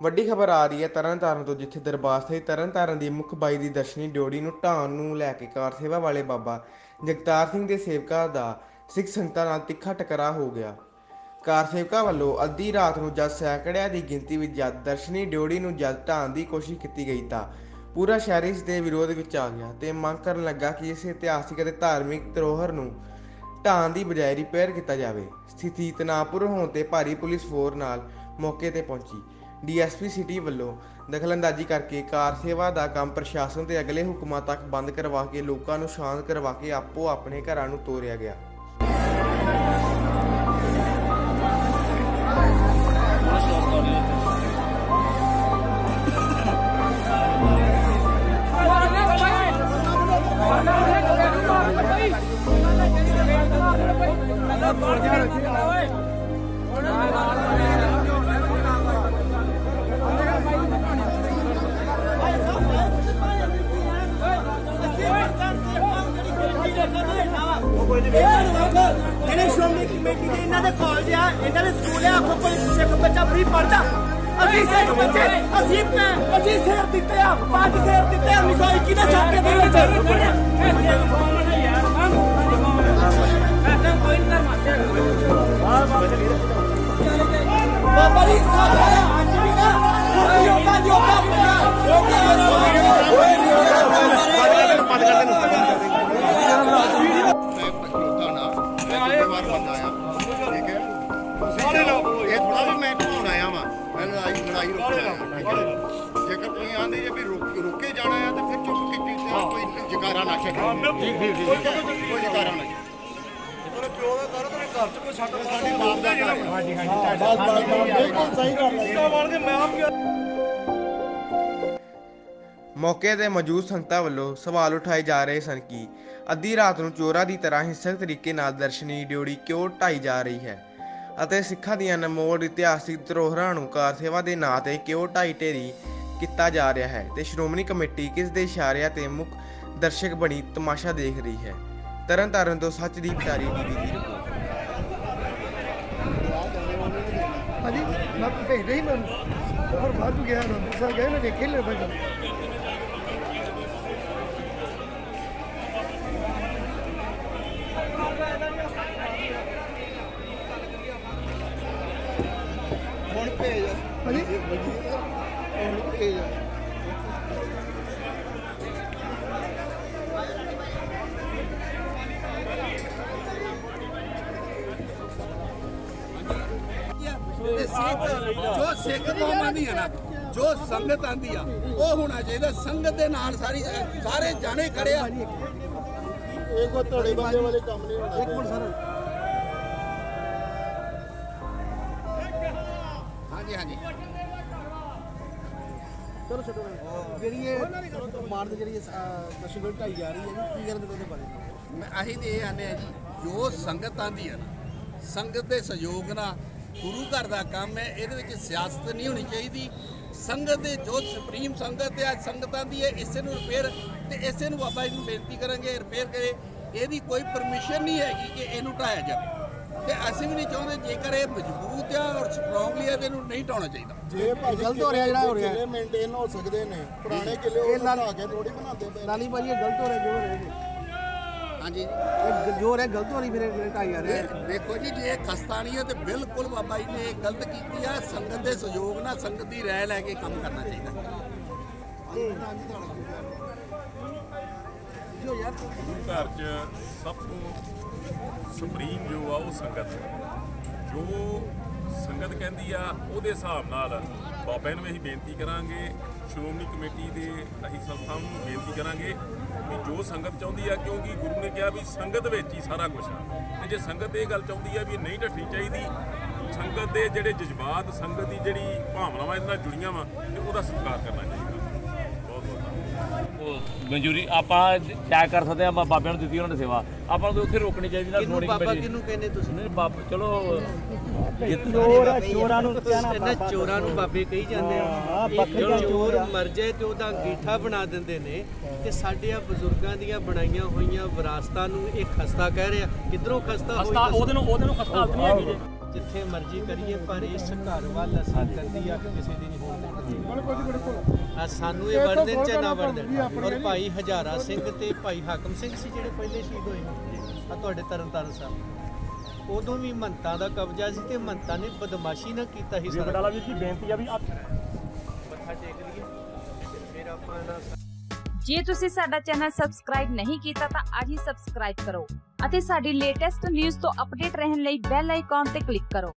ਵੱਡੀ ਖਬਰ ਆ ਰਹੀ ਹੈ ਤਰਨਤਾਰਨ ਤੋਂ, ਜਿੱਥੇ ਦਰਬਾਰ ਸਾਹਿਬ ਤਰਨਤਾਰਨ ਦੀ ਮੁੱਖ ਬਾਈ ਦੀ ਦਰਸ਼ਨੀ ਡਿਓੜੀ ਨੂੰ ਢਾਣ ਨੂੰ ਲੈ ਕੇ ਕਾਰ ਸੇਵਾ ਵਾਲੇ ਬਾਬਾ ਜਗਤਾਰ ਸਿੰਘ ਦੇ ਸੇਵਕਾਂ ਦਾ ਸਿੱਖ ਸੰਗਤਾਂ ਨਾਲ ਤਿੱਖਾ ਟਕਰਾਅ ਹੋ ਗਿਆ। ਕਾਰ ਸੇਵਕਾਂ ਵੱਲੋਂ ਅੱਧੀ ਰਾਤ ਨੂੰ ਜਦ ਸੈਂਕੜਿਆਂ ਦੀ ਗਿਣਤੀ ਵਿੱਚ ਜਦ ਦਰਸ਼ਨੀ ਡਿਓੜੀ ਨੂੰ ਜਦ ਢਾਣ ਦੀ ਕੋਸ਼ਿਸ਼ ਕੀਤੀ ਗਈ ਤਾਂ ਪੂਰਾ ਸ਼ਹਿਰ ਇਸ ਦੇ ਵਿਰੋਧ ਵਿੱਚ ਆ ਗਿਆ ਤੇ ਮੰਗ ਕਰਨ ਲੱਗਾ ਕਿ ਇਸ ਇਤਿਹਾਸਿਕ ਅਤੇ ਧਾਰਮਿਕ ਧਰੋਹਰ ਨੂੰ ਢਾਣ ਦੀ ਬਜਾਏ ਰਿਪੇਅਰ ਕੀਤਾ ਜਾਵੇ। ਸਥਿਤੀ ਤਣਾਅਪੂਰਨ ਹੋਣ ਤੇ ਭਾਰੀ ਪੁਲਿਸ ਫੋਰਸ ਨਾਲ ਮੌਕੇ ਤੇ ਪਹੁੰਚੀ। ਡੀਐਸਪੀ ਸਿਟੀ ਵੱਲੋਂ ਦਖਲਅੰਦਾਜ਼ੀ ਕਰਕੇ ਕਾਰ ਸੇਵਾ ਦਾ ਕੰਮ ਪ੍ਰਸ਼ਾਸਨ ਦੇ ਅਗਲੇ ਹੁਕਮਾਂ ਤੱਕ ਬੰਦ ਕਰਵਾ ਕੇ ਲੋਕਾਂ ਨੂੰ ਸ਼ਾਂਤ ਕਰਵਾ ਕੇ ਆਪੋ ਆਪਣੇ ਘਰਾਂ ਨੂੰ ਤੋਰਿਆ ਗਿਆ। ਬੱਚਾ ਫਰੀ ਪੜਦਾ ਅਸੀਂ ਸਿੱਖ ਬੱਚੇ, ਅਸੀਂ ਅਸੀਂ ਸਿਰ ਦਿੱਤੇ ਆ, ਪੰਜ ਸਿਰ ਦਿੱਤੇ ਆ ਮਿਸਾਈ ਕਿਹਦੇ ਛਾਪੇ ਦੇ ਵਿੱਚ। ਬਾਬਾ ਜੀ ਸਾਡਾ ਜੇਕਰ ਤੁਸੀਂ ਆਂਦੇ ਜੇ ਵੀ ਰੁਕ ਰੁਕੇ ਜਾਣਾ ਆ ਤਾਂ ਫਿਰ ਚੁੱਪ ਕੀਤੀ ਤੇ ਕੋਈ ਜਕਾਰਾ ਨਾ ਛੱਡੋ। ਠੀਕ ਠੀਕ ਠੀਕ ਕੋਈ ਜਕਾਰਾ ਨਾ ਛੱਡੋ। ਤੇਰੇ ਪਿਓ ਦਾ ਕਰ ਤੇਰੇ ਘਰ ਚ ਕੋਈ ਛੱਡ ਸਾਡੀ ਬਾਪ ਦਾ ਘਰ। ਹਾਂਜੀ ਹਾਂਜੀ। ਬਿਲਕੁਲ ਸਹੀ ਗੱਲ ਹੈ। ਮੌਕੇ ਤੇ ਮੌਜੂਦ ਸੰਗਤਾਂ ਵੱਲੋਂ ਸਵਾਲ ਉਠਾਏ ਜਾ ਰਹੇ ਸਨ ਕਿ ਅੱਧੀ ਰਾਤ ਨੂੰ ਚੋਰਾਂ ਦੀ ਤਰ੍ਹਾਂ ਹਿੰਸਕ ਤਰੀਕੇ ਨਾਲ ਦਰਸ਼ਨੀ ਡਿਓੜੀ ਕਿਉਂ ਢਾਈ ਜਾ ਰਹੀ ਹੈ? ਅਤੇ ਸਿੱਖਾਂ ਦੀਆਂ ਅਨਮੋਲ ਇਤਿਹਾਸਿਕ ਧਰੋਹਰਾਂ ਨੂੰ ਕਾਰ ਸੇਵਾ ਦੇ ਨਾਂ ਤੇ ਕਿਉਂ ਢਾਈ ਢੇਰੀ ਕੀਤਾ ਜਾ ਰਿਹਾ ਹੈ ਤੇ ਸ਼੍ਰੋਮਣੀ ਕਮੇਟੀ ਕਿਸ ਦੇ ਇਸ਼ਾਰਿਆਂ ਤੇ ਮੁੱਖ ਦਰਸ਼ਕ ਬਣੀ ਤਮਾਸ਼ਾ ਦੇਖ ਰਹੀ ਹੈ? ਤਰਨਤਾਰਨ ਤੋਂ ਸੱਚਦੀਪ ਤਾਰੀ ਟੀਵੀ ਦੀ ਰਿਪੋਰਟ। ਹਾਂਜੀ ਮੈਂ ਭੇਜਦੇ ਹੀ ਮੈਨੂੰ। ਹੋਰ ਬਾਹਰ ਗਿਆ ਨਾ ਸਰ ਗਏ ਨਾ ਦੇਖੇ ਲੈ ਭਾਈ ਹੁਣ ਭੇਜ ਤੇ ਸਿੱਖ ਜੋ ਸਿੱਖ ਕੌਮ ਆਂਦੀ ਹੈ ਨਾ ਜੋ ਸੰਗਤ ਆਂਦੀ ਆ ਉਹ ਹੋਣਾ ਚਾਹੀਦਾ ਸੰਗਤ ਦੇ ਨਾਲ ਸਾਰੀ ਸਾਰੇ ਜਾਣੇ ਖੜੇ ਆ। ਇਹ ਕੋ ਧੜੇ ਬੰਦੇ ਵਾਲੇ ਕੰਮ ਨਹੀਂ ਹੋਣਾ ਇੱਕ ਮਿੰਟ ਸਰ। ਹਾਂਜੀ ਹਾਂਜੀ। ਚਲੋ ਛੱਡੋ ਨਾ। ਜਿਹੜੀ ਇਹ ਮਾਰ ਦੀ ਜਿਹੜੀ ਦਸ਼ਗੁਰ ਢਾਈ ਜਾ ਰਹੀ ਹੈ ਜੀ, ਕੀ ਕਰਨ ਦੇ ਉਹਦੇ ਬਾਰੇ ਮੈਂ ਆਹੀ ਤੇ ਇਹ ਆਨੇ ਆ ਜੀ, ਜੋ ਸੰਗਤ ਆਂਦੀ ਆ ਨਾ, ਸੰਗਤ ਦੇ ਸਹਿਯੋਗ ਨਾਲ ਗੁਰੂ ਘਰ ਦਾ ਕੰਮ ਹੈ, ਇਹਦੇ ਵਿੱਚ ਸਿਆਸਤ ਨਹੀਂ ਹੋਣੀ ਚਾਹੀਦੀ। ਸੰਗਤ ਦੇ ਜੋ ਸੁਪਰੀਮ ਸੰਗਤ ਹੈ, ਅੱਜ ਸੰਗਤ ਆਂਦੀ ਹੈ, ਇਸੇ ਨੂੰ ਰਿਪੇਅਰ ਤੇ ਇਸੇ ਨੂੰ ਬਾਬਾ ਜੀ ਨੂੰ ਬੇਨਤੀ ਕਰਾਂਗੇ ਰਿਪੇਅਰ ਕਰੇ। ਇਹਦੀ ਕੋਈ ਪਰਮਿਸ਼ਨ ਨਹੀਂ ਹੈਗੀ ਕਿ ਇਹਨੂੰ ਢਾਇਆ ਜਾਵੇ। ਤੇ ਅਸੀਂ ਵੀ ਨਹੀਂ ਚਾਹੁੰਦੇ ਜੇਕਰ ਇਹ ਮਜ਼ਬੂਤ ਆ ਔਰ ਸਟਰੋਂਗਲੀ ਤੇ ਇਹਨੂੰ ਨਹੀਂ ਢਾਉਣਾ ਚਾਹੀਦਾ। ਜੇ ਭਾਈ ਗਲਤ ਹੋ ਰਿਹਾ ਜਿਹੜਾ ਹੋ ਰਿਹਾ। ਕਿਲੇ ਮੇਨਟੇਨ ਹੋ ਸਕਦੇ ਨੇ ਪੁਰਾਣੇ ਕਿਲੇ ਉਹ ਨਾਲ- ਢਾ ਕੇ ਥੋੜੀ ਬਣਾਉਂਦੇ ਪਏ ਲਾਲੀ ਭਾਜੀ ਇਹ ਗਲਤ ਹੋ ਰਿਹਾ ਜੋ ਹੋ ਰਿਹਾ ਜੀ? ਹਾਂਜੀ। ਇਹ ਜੋ ਹੋ ਰਿਹਾ ਗਲਤ ਹੋ ਰਹੀ ਮੇਰੇ ਮੇਰੇ ਢਾਈ ਜਾ ਰਿਹਾ। ਇਹ ਦੇਖੋ ਜੀ ਜੇ ਇਹ ਖਸਤਾ ਨਹੀਂ ਹੈ ਤੇ ਬਿਲਕੁਲ ਬਾਬਾ ਜੀ ਨੇ ਇਹ ਗਲਤ ਕੀਤੀ ਆ। ਸੰਗਤ ਦੇ ਸਹਿਯੋਗ ਨਾਲ ਸੰਗਤ ਦੀ ਰਾਏ ਲੈ ਕੇ ਕੰਮ ਕਰਨਾ ਚਾਹੀਦਾ। ਗੁਰੂ ਘਰ 'ਚ ਸਭ ਤੋਂ ਸੁਪਰੀਮ ਜੋ ਆ ਉਹ ਸੰਗਤ ਜੋ ਸੰਗਤ ਕਹਿੰਦੀ ਆ, ਉਹਦੇ ਹਿਸਾਬ ਨਾਲ ਬਾਬਾ ਨੂੰ ਅਸੀਂ ਬੇਨਤੀ ਕਰਾਂਗੇ, ਸ਼੍ਰੋਮਣੀ ਕਮੇਟੀ ਦੇ ਅਸੀਂ ਸੰਸਥਾਵਾਂ ਨੂੰ ਬੇਨਤੀ ਕਰਾਂਗੇ ਕਿ ਜੋ ਸੰਗਤ ਚਾਹੁੰਦੀ ਆ, ਕਿਉਂਕਿ ਗੁਰੂ ਨੇ ਕਿਹਾ ਵੀ ਸੰਗਤ ਵਿੱਚ ਹੀ ਸਾਰਾ ਕੁਝ ਆ। ਤੇ ਜੇ ਸੰਗਤ ਇਹ ਗੱਲ ਚਾਹੁੰਦੀ ਆ ਵੀ ਨਹੀਂ ਢੱਠਣੀ ਚਾਹੀਦੀ, ਸੰਗਤ ਦੇ ਜਿਹੜੇ ਜਜ਼ਬਾਤ, ਸੰਗਤ ਦੀ ਜਿਹੜੀ ਭਾਵਨਾਵਾਂ ਇਹਦੇ ਨਾਲ ਜੁੜੀਆਂ ਵਾ, ਤੇ ਉਹਦਾ ਸਤਿਕਾਰ ਕਰਨਾ ਚਾਹੀਦਾ ਬਹੁਤ ਬਹੁਤ ਧੰਨਵਾਦ ਉਹ ਮਨਜ਼ੂਰੀ ਆਪਾਂ ਚੈੱਕ ਕਰ ਸਕਦੇ ਆ ਬਾਬਿਆਂ ਨੂੰ ਦਿੱਤੀ ਉਹਨਾਂ ਨੇ ਸੇਵਾ। ਆਪਾਂ ਨੂੰ ਉੱਥੇ ਰੋਕਣੀ ਚਾਹੀਦੀ ਨਾ ਕਿਹਨੂੰ ਬਾਬਾ ਕਿਹਨੂੰ ਕਹਿੰਦੇ ਤੁਸੀਂ? ਨਹੀਂ ਬਾਬਾ ਚਲੋ ਚੋਰਾਂ ਨੂੰ ਇਹਨਾਂ ਚੋਰਾਂ ਨੂੰ ਬਾਬੇ ਕਹੀ ਜਾਂਦੇ ਆ। ਜਦੋਂ ਚੋਰ ਮਰ ਜਾਏ ਤੇ ਉਹਦਾ ਅੰਗੀਠਾ ਬਣਾ ਦਿੰਦੇ ਨੇ ਤੇ ਸਾਡੇ ਆ ਬਜ਼ੁਰਗਾਂ ਦੀਆਂ ਬਣਾਈਆਂ ਹੋਈਆਂ ਵਿਰਾਸਤਾਂ ਨੂੰ ਇਹ ਖਸਤਾ ਕਹਿ ਰਿਹਾ। ਕਿਧਰੋਂ ਖਸਤਾ ਹੋਈ ਖਸਤਾ ਉਹਦੇ ਨੂੰ ਉਹਦੇ ਨੂੰ ਖਸਤਾ ਨਹੀਂ ਹੈਗੀ ਜੇ। ਜਿੱਥੇ ਮਰਜ਼ੀ ਕਰੀਏ ਪਰ ਇਸ ਘਰ ਵੱਲ ਅਸੀਂ ਗੰਦੀ ਅੱਖ ਕਿਸੇ ਦੀ ਨਹੀਂ ਹੋਣ ਦੇਣੀ। ਆ ਸਾਨੂੰ ਇਹ ਵਰਦਨ ਚ ਨਾ ਵਰਦਨ। ਔਰ ਭਾਈ ਹਜ਼ਾਰਾ ਸਿੰਘ ਤੇ ਭਾਈ ਹਾਕਮ ਸਿੰਘ ਸੀ ਜਿਹੜੇ ਪਹਿਲੇ ਸ਼ਹੀਦ ਹੋਏ ਆ ਤੁਹਾਡੇ ਤਰਨ ਤਾਰਨ ਸਾਹਿਬ। ਉਦੋਂ ਵੀ ਮੰਤਾਂ ਦਾ ਕਬਜ਼ਾ ਸੀ ਤੇ ਮੰਤਾਂ ਨੇ ਬਦਮਾਸ਼ੀ ਨਾ ਕੀਤਾ ਸੀ ਸਾਰਾ। ਵੀਰ ਜੀ ਬੇਨਤੀ ਆ ਵੀ ਮੱਥਾ ਟੇਕ ਲਈਏ। ਫਿਰ ਆਪਾਂ ਨਾ ਜੇ ਤੁਸੀਂ ਸਾਡਾ ਚੈਨਲ ਸਬਸਕ੍ਰਾਈਬ ਨਹੀਂ ਕੀਤਾ ਤਾਂ ਅੱਜ ਹੀ ਸਬਸਕ੍ਰਾਈਬ ਕਰੋ ਅਤੇ ਸਾਡੀ ਲੇਟੈਸਟ ਨਿਊਜ਼ ਤੋਂ ਅਪਡੇਟ ਰਹਿਣ ਲਈ ਬੈਲ ਆਈਕਨ ਤੇ ਕਲਿੱਕ ਕਰੋ।